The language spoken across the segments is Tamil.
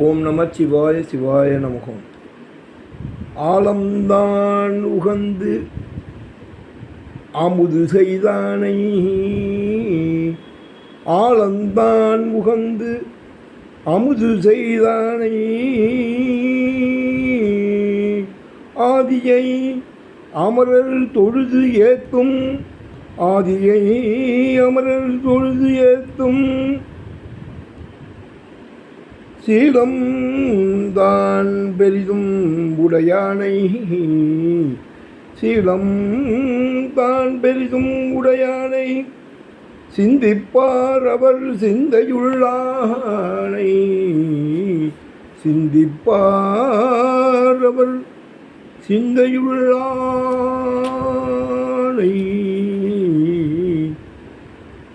ஓம் நம சிவாய சிவாய நமகம் ஆலம்தான் உகந்து அமுது செய்தானை. ஆலந்தான் உகந்து அமுது செய்தானை. ஆதியை அமரர் தொழுது ஏத்தும் ஆதியை அமரர் தொழுது ஏத்தும் சீலம் தான் பெரிதும் உடையானை. சீலம் தான் பெரிதும் உடையானை. சிந்திப்பார் அவர் சிந்தையுள்ளானை. சிந்திப்பார் அவர் சிந்தையுள்ளானை.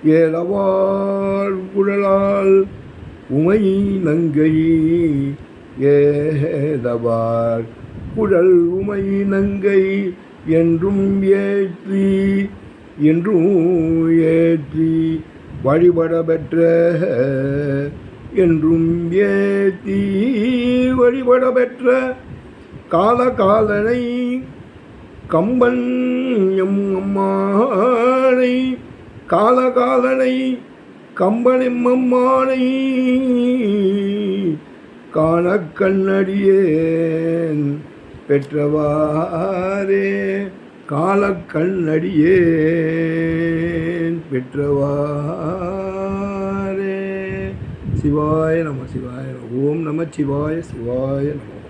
ஏலவாழ் குழலால் உமை நங்கை ஏதவார் குழல் உமை நங்கை என்றும் ஏற்றி என்றும் ஏற்றி வழிபட பெற்ற என்றும் ஏற்றி வழிபட பெற்ற கால காலனை கம்பன் எம் அம்மானை காலகாலனை கம்பனெம்மம்மானை காண கண்ணடியேன் பெற்றவாரே காலக்கண்ணடியேன் பெற்றவாரே சிவாய நம சிவாய ஓம் நம சிவாய சிவாய நம.